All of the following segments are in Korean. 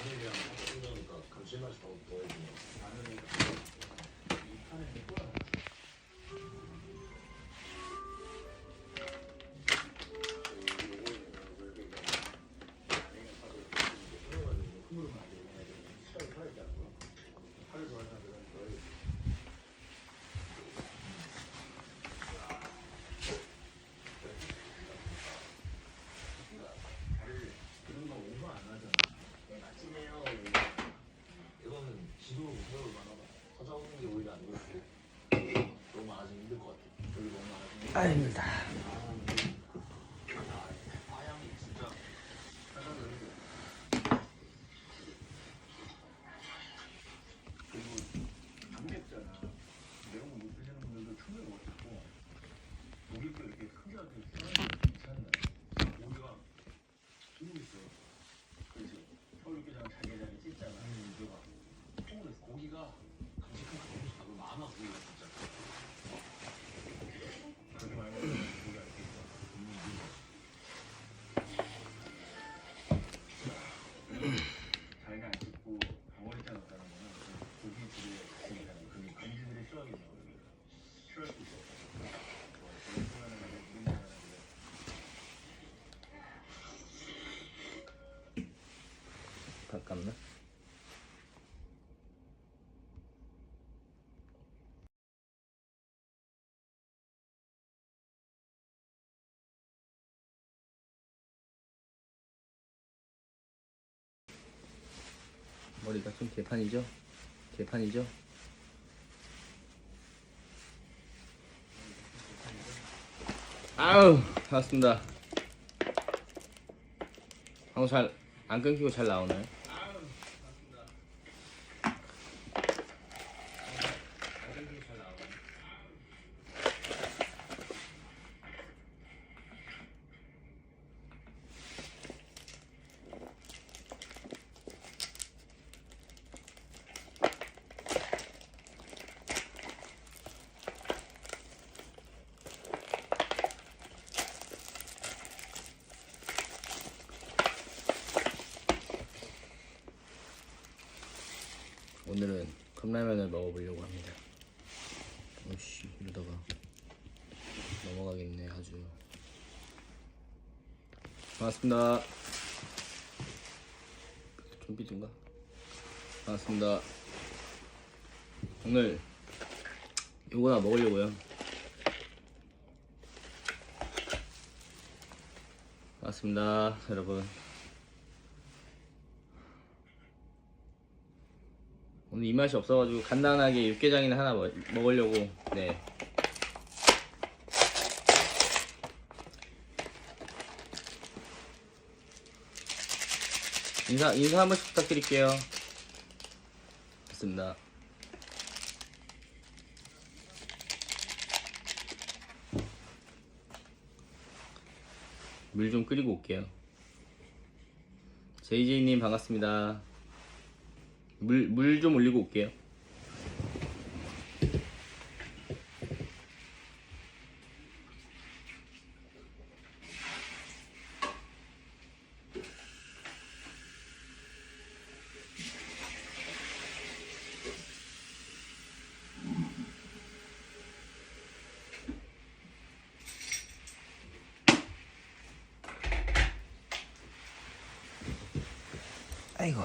마늘이랑 섞으니까 감칠맛이 더 더해지네. 마늘이 이 판에 있구나. 아닙니다. 화양이 진짜 하나는 그리고 안 맵잖아. 매운 거못 드시는 분들도 충분히 먹고 고기도 이렇게 크게 하도 괜찮네. 고기가 기름 있어. 그렇지. 서울육개장 자게장에 찢잖아. 고기가 통으로 고기가 강직한 거 너무 작고 많아 고기가 진짜. 그렇게 많이 먹으면 고기가 이렇게 있어. 자기가 안 씹고 덩어리째 넣었다는 거는 그 고기들의 자신이라는 그 간지들의 수학이 나오는 거예요. 싫어할 수 있어. 그런 순간에 내가 무슨 말을 하는데 가깝나? 머리가 좀 개판이죠? 개판이죠? 아우 반갑습니다 방금 잘안 끊기고 잘 나오나요? 오늘은 컵라면을 먹어보려고 합니다. 오씨 이러다가 넘어가겠네 아주. 반갑습니다. 좀 삐진가? 반갑습니다. 오늘 요거나 먹으려고요. 반갑습니다 여러분. 오늘 이 맛이 없어가지고 간단하게 육개장이나 하나 먹, 먹으려고 네 인사 인사 한 번씩 부탁드릴게요. 좋습니다. 물 좀 끓이고 올게요. JJ님 반갑습니다. 물 물 좀 올리고 올게요. 아이고.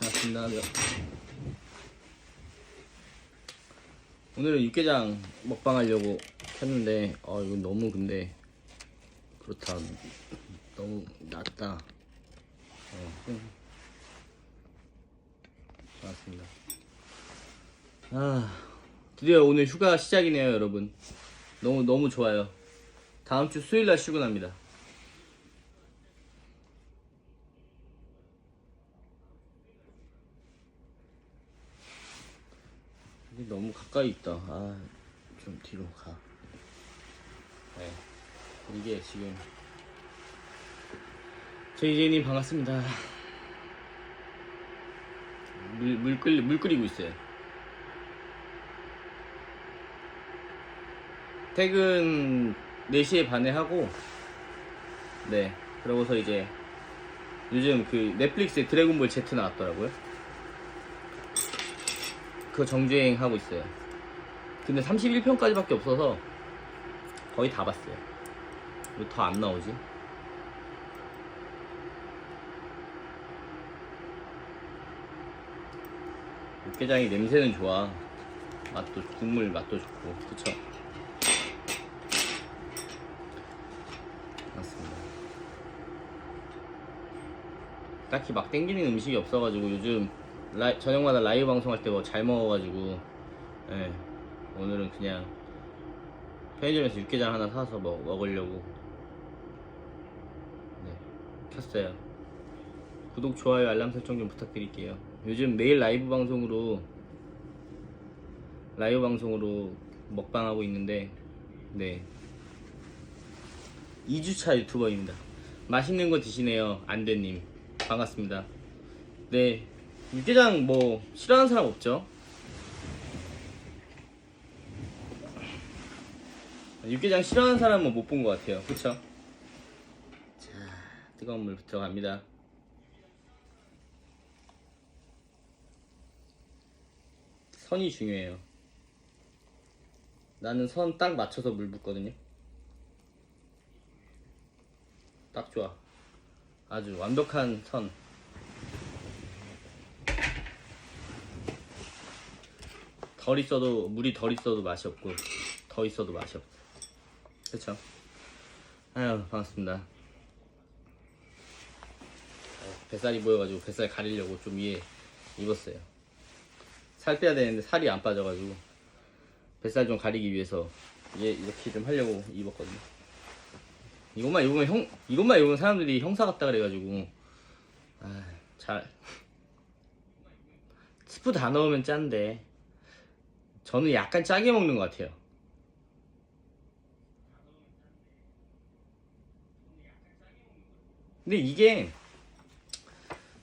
반갑습니다. 네. 오늘은 육개장 먹방 하려고 했는데 아 이거 너무 근데 그렇다 너무 낮다 어, 음. 반갑습니다 아 드디어 오늘 휴가 시작이네요 여러분 너무 너무 좋아요 다음 주 수요일 날 출근합니다 너무 가까이 있다. 아, 좀 뒤로 가. 네. 이게 지금. JJ님 반갑습니다. 물, 물 끓이, 물 끓이고 있어요. 퇴근 4시에 반에 하고, 네. 그러고서 이제 요즘 그 넷플릭스에 드래곤볼 Z 나왔더라고요. 그거 정주행 하고 있어요. 근데 31편까지밖에 없어서 거의 다 봤어요. 왜 더 안 나오지? 육개장이 냄새는 좋아. 맛도 국물 맛도 좋고 그쵸? 맞습니다. 딱히 막 땡기는 음식이 없어가지고 요즘 라이- 저녁마다 라이브 방송할 때 뭐 잘 먹어가지고 예, 오늘은 그냥 편의점에서 육개장 하나 사서 먹, 먹으려고 네, 켰어요. 구독, 좋아요, 알람 설정 좀 부탁드릴게요. 요즘 매일 라이브 방송으로 라이브 방송으로 먹방하고 있는데 네 2주차 유튜버입니다. 맛있는 거 드시네요, 안대님. 반갑습니다. 네 육개장 뭐 싫어하는 사람 없죠? 육개장 싫어하는 사람은 못 본 것 같아요. 그쵸? 자, 뜨거운 물 들어갑니다. 선이 중요해요. 나는 선 딱 맞춰서 물 붓거든요. 딱 좋아. 아주 완벽한 선. 덜 있어도 물이 덜 있어도 맛이 없고 더 있어도 맛이 없어. 그렇죠? 아유 반갑습니다. 어, 뱃살이 보여가지고 뱃살 가리려고 좀 위에 입었어요. 살 빼야 되는데 살이 안 빠져가지고 뱃살 좀 가리기 위해서 얘 이렇게 좀 하려고 입었거든요. 이것만 입으면 형 이것만 입으면 사람들이 형사 같다 그래가지고 아 잘 스프 다 넣으면 짠데 저는 약간 짜게 먹는 것 같아요. 근데 이게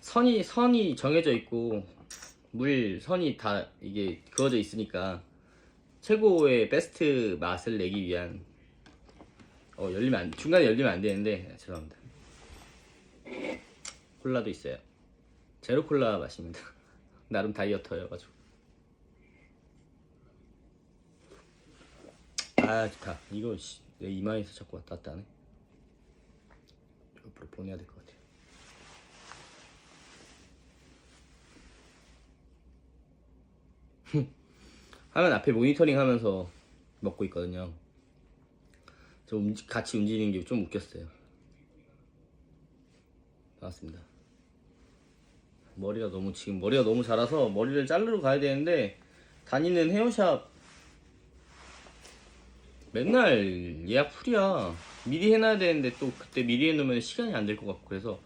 선이 선이 정해져 있고 물 선이 다 이게 그어져 있으니까 최고의 베스트 맛을 내기 위한 어 열리면 안 중간에 열리면 안 되는데 아, 죄송합니다. 콜라도 있어요. 제로 콜라 맛입니다. 나름 다이어터여가지고 아 좋다 이거 씨, 내 이마에서 자꾸 왔다 갔다 하네 옆으로 보내야 될 것 같아요 화면 앞에 모니터링 하면서 먹고 있거든요. 저 움직, 같이 움직이는 게 좀 웃겼어요. 반갑습니다. 머리가 너무 지금 머리가 너무 자라서 머리를 자르러 가야 되는데 다니는 헤어샵 맨날 예약 풀이야. 미리 해놔야 되는데 또 그때 미리 해놓으면 시간이 안 될 것 같고 그래서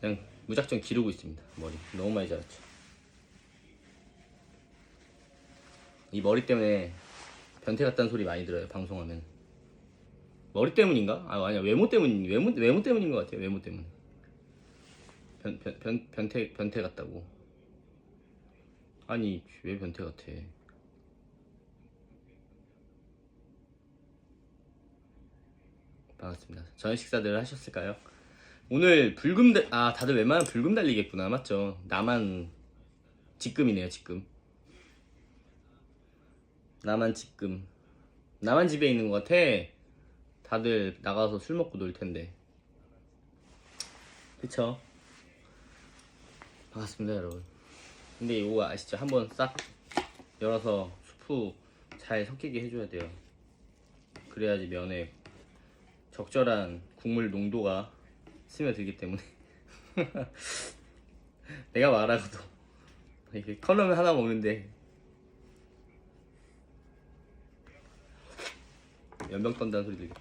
그냥 무작정 기르고 있습니다. 머리 너무 많이 자랐죠. 이 머리 때문에 변태 같다는 소리 많이 들어요 방송하면 머리 때문인가? 아 아니야 외모 때문 외모 외모 때문인 것 같아요 외모 때문 변, 변, 변, 변태 변태 같다고 아니 왜 변태 같아 반갑습니다 저녁 식사들 하셨을까요? 오늘 불금 달, 아 다들 웬만하면 불금 달리겠구나 맞죠? 나만 지금이네요 지금 나만 지금 나만 집에 있는 것 같아. 다들 나가서 술 먹고 놀 텐데. 그쵸? 반갑습니다 여러분. 근데 이거 아시죠? 한번 싹 열어서 수프 잘 섞이게 해줘야 돼요. 그래야지 면에 적절한 국물 농도가 스며들기 때문에. 내가 말하고도 이렇게 컬러면 하나 먹는데 연병 떤다는 소리 들겠다.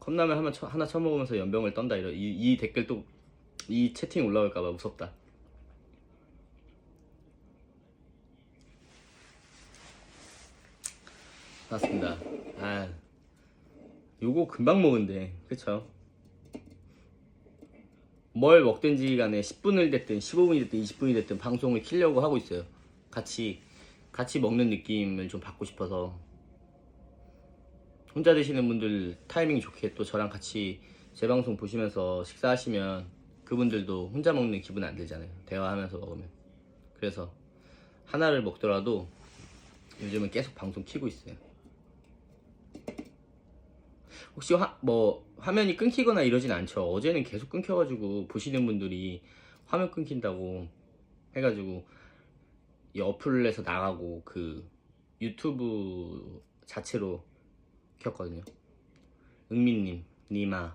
컵라면 하나, 쳐, 하나 쳐먹으면서 연병을 떤다 이러 이, 이 댓글 또 이 채팅 올라올까봐 무섭다. 맞습니다. 아, 요거 금방 먹은데, 그쵸? 뭘 먹든지 간에 10분을 됐든 15분이 됐든 20분이 됐든 방송을 키려고 하고 있어요. 같이 같이 먹는 느낌을 좀 받고 싶어서 혼자 드시는 분들 타이밍 좋게 또 저랑 같이 제 방송 보시면서 식사하시면 그분들도 혼자 먹는 기분 안 들잖아요. 대화하면서 먹으면. 그래서 하나를 먹더라도 요즘은 계속 방송 키고 있어요. 혹시 화, 뭐 화면이 끊기거나 이러진 않죠. 어제는 계속 끊겨가지고 보시는 분들이 화면 끊긴다고 해가지고 이 어플에서 나가고 그 유튜브 자체로 켰거든요. 응민님, 니마.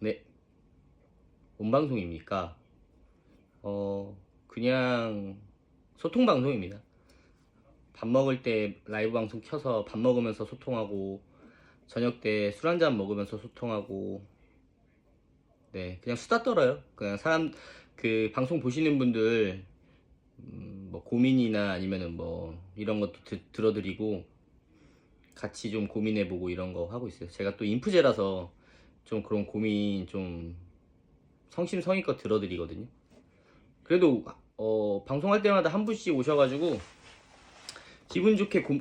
네. 뭔 방송입니까? 어, 그냥 소통 방송입니다. 밥 먹을 때 라이브 방송 켜서 밥 먹으면서 소통하고, 저녁 때 술 한잔 먹으면서 소통하고, 네, 그냥 수다 떨어요. 그냥 사람, 그 방송 보시는 분들, 음, 뭐 고민이나 아니면은 뭐 이런 것도 드- 들어드리고, 같이 좀 고민해보고 이런 거 하고 있어요. 제가 또 인프제라서 좀 그런 고민 좀 성심성의껏 들어드리거든요. 그래도 어, 방송할 때마다 한 분씩 오셔가지고 기분 좋게 고,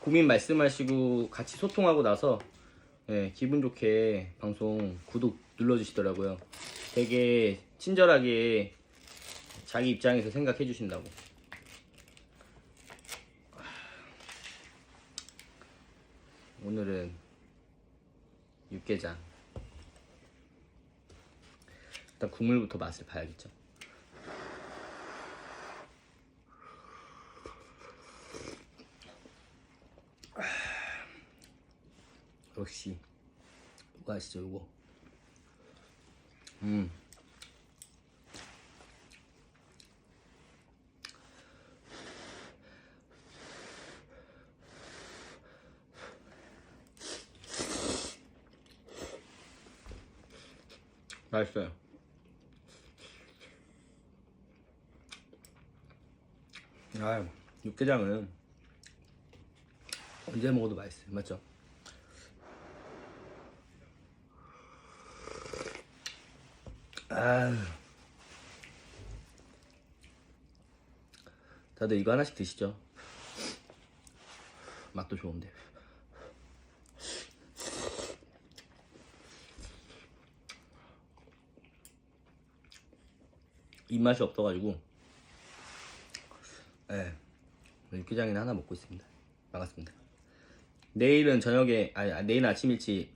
고민 말씀하시고 같이 소통하고 나서 예, 기분 좋게 방송 구독 눌러주시더라고요. 되게 친절하게 자기 입장에서 생각해 주신다고. 오늘은 육개장. 일단 국물부터 맛을 봐야겠죠. 역시 아시죠 이거? 음. 맛있어요. 아 육개장은 언제 먹어도 맛있어요. 맞죠? 아 다들 이거 하나씩 드시죠. 맛도 좋은데. 입맛이 없어가지고. 예. 육개장이나 하나 먹고 있습니다. 반갑습니다. 내일은 저녁에 아니 아, 내일 아침 일찍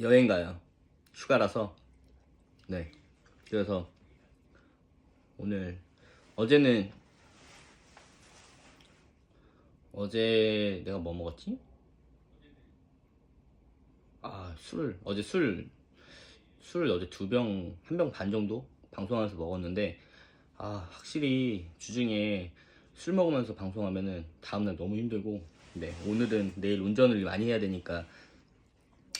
여행 가요. 휴가라서 네. 그래서 오늘 어제는 어제 내가 뭐 먹었지? 아 술을 어제 술. 술을 어제 두 병 한 병 반 정도 방송하면서 먹었는데 아 확실히 주중에 술 먹으면서 방송하면은 다음날 너무 힘들고 네 오늘은 내일 운전을 많이 해야 되니까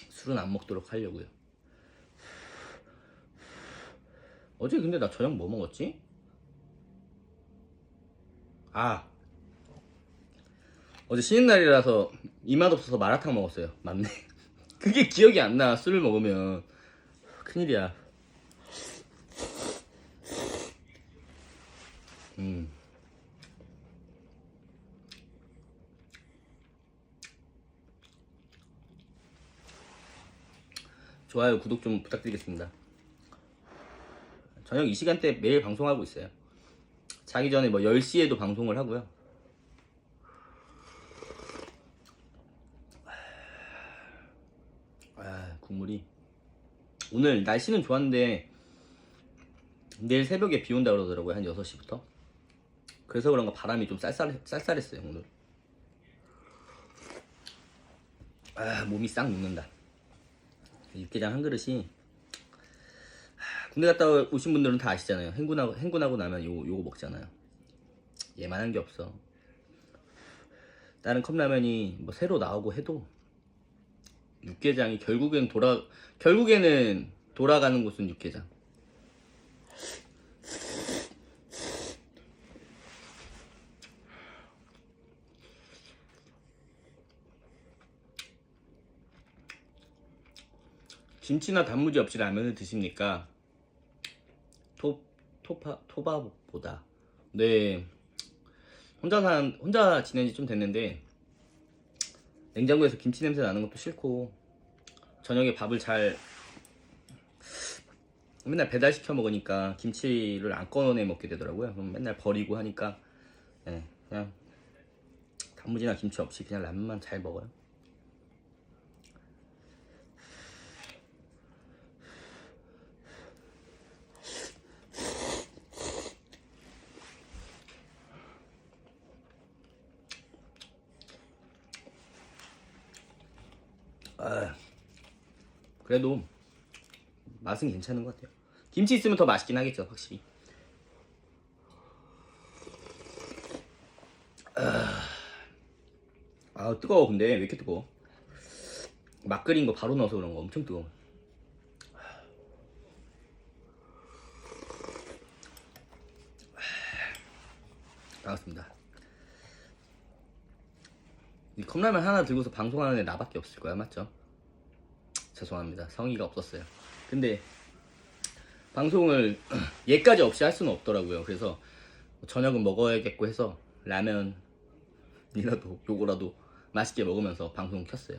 술은 안 먹도록 하려고요 어제 근데 나 저녁 뭐 먹었지? 아 어제 쉬는 날이라서 입맛 없어서 마라탕 먹었어요 맞네 그게 기억이 안 나 술을 먹으면 큰일이야 음. 좋아요, 구독 좀 부탁드리겠습니다. 저녁 이 시간대 매일 방송하고 있어요. 자기 전에 뭐 10시에도 방송을 하고요. 아, 국물이. 오늘 날씨는 좋았는데, 내일 새벽에 비 온다 그러더라고요. 한 6시부터. 그래서 그런가 바람이 좀 쌀쌀, 쌀쌀했어요, 오늘. 아, 몸이 싹 녹는다. 육개장 한 그릇이 하, 군대 갔다 오신 분들은 다 아시잖아요. 행군하고 행군하고 나면 요 요거 먹잖아요. 얘만한 게 없어. 다른 컵라면이 뭐 새로 나오고 해도 육개장이 결국엔 돌아 결국에는 돌아가는 곳은 육개장. 김치나 단무지 없이 라면을 드십니까? 토 토파 토바보다 네 혼자 산 혼자 지낸 지 좀 됐는데 냉장고에서 김치 냄새 나는 것도 싫고 저녁에 밥을 잘 맨날 배달 시켜 먹으니까 김치를 안 꺼내 먹게 되더라고요. 그럼 맨날 버리고 하니까 예, 그냥 단무지나 김치 없이 그냥 라면만 잘 먹어요. 그래도 맛은 괜찮은 것 같아요. 김치 있으면 더 맛있긴 하겠죠, 확실히. 아, 아, 뜨거워. 근데 왜 이렇게 뜨거워? 막 끓인 거 바로 넣어서 그런 거 엄청 뜨거워. 반갑습니다. 이 컵라면 하나 들고서 방송하는 애 나밖에 없을 거야, 맞죠? 죄송합니다. 성의가 없었어요. 근데 방송을 얘까지 없이 할 수는 없더라고요. 그래서 저녁은 먹어야겠고 해서 라면이라도 요거라도 맛있게 먹으면서 방송 켰어요.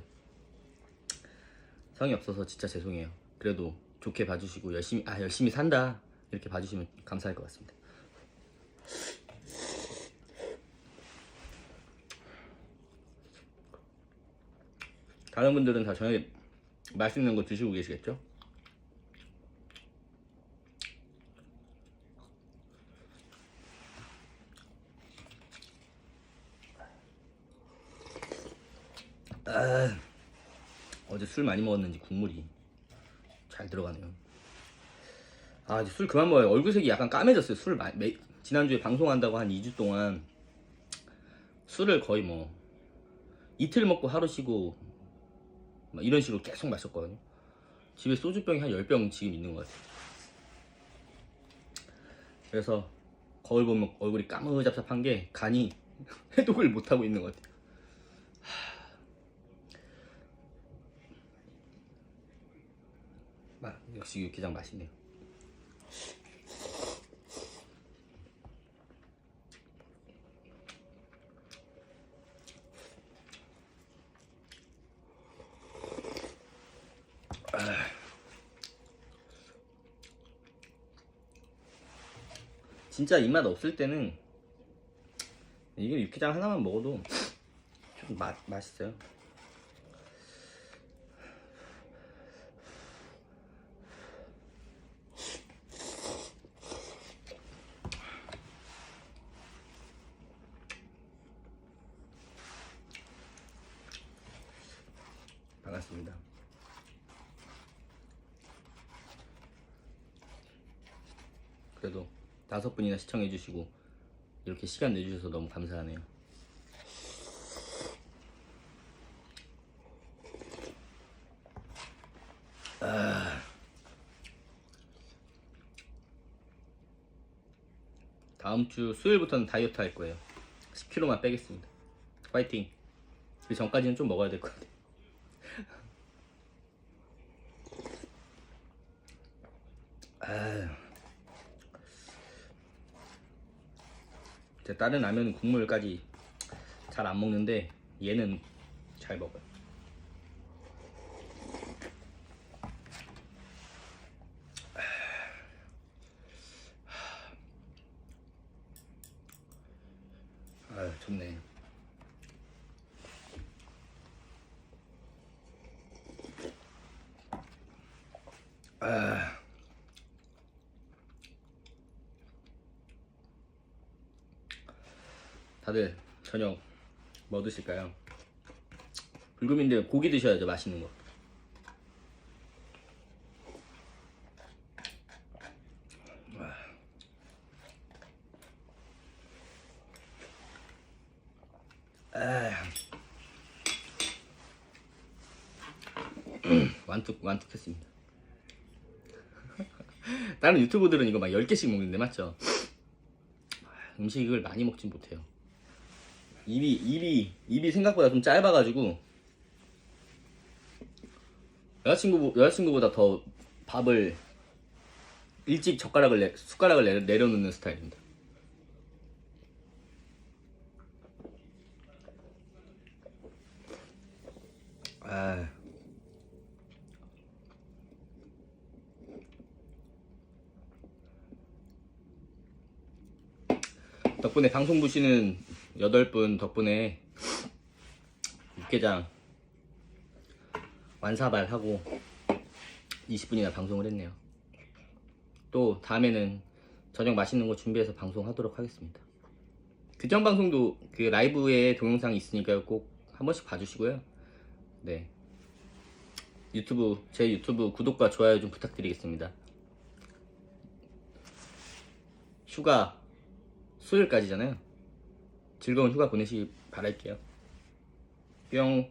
성의 없어서 진짜 죄송해요. 그래도 좋게 봐주시고 열심히 아 열심히 산다 이렇게 봐주시면 감사할 것 같습니다. 다른 분들은 다 저녁에 맛있는 거 드시고 계시겠죠? 아, 어제 술 많이 먹었는지 국물이 잘 들어가네요. 아, 이제 술 그만 먹어요. 얼굴색이 약간 까매졌어요. 술 마, 매, 지난주에 방송한다고 한 2주 동안 술을 거의 뭐 이틀 먹고 하루 쉬고 막 이런 식으로 계속 마셨거든요. 집에 소주병이 한 10병 지금 있는 것 같아요. 그래서 거울 보면 얼굴이 까무잡잡한 게 간이 해독을 못하고 있는 것 같아요. 마, 역시 육개장 맛있네요. 진짜 입맛 없을 때는 이게 육개장 하나만 먹어도 좀 맛, 맛있어요. 반갑습니다. 그래도 분이나 시청해주시고 이렇게 시간 내주셔서 너무 감사하네요. 아. 다음 주 수요일부터는 다이어트 할 거예요. 10kg만 빼겠습니다. 파이팅. 그 전까지는 좀 먹어야 될 것 같아요. 아유. 제 다른 라면 국물까지 잘 안 먹는데 얘는 잘 먹어요. 아유 좋네. 아. 다들 저녁 뭐 드실까요? 불금인데 고기 드셔야죠 맛있는 거. 아. 완뚝 완뚝했습니다. 다른 유튜브들은 이거 막 10개씩 먹는데 맞죠? 음식을 많이 먹진 못해요. 입이 입이 입이 생각보다 좀 짧아가지고 여자친구 여자친구보다 더 밥을 일찍 젓가락을 내, 숟가락을 내려, 내려놓는 스타일입니다. 아. 덕분에 방송부 씨는 8분 덕분에 육개장 완사발하고 20분이나 방송을 했네요. 또 다음에는 저녁 맛있는 거 준비해서 방송하도록 하겠습니다. 그전 방송도 그 라이브에 동영상이 있으니까 꼭한 번씩 봐주시고요. 네. 유튜브, 제 유튜브 구독과 좋아요 좀 부탁드리겠습니다. 휴가 수요일까지잖아요. 즐거운 휴가 보내시기 바랄게요. 뿅.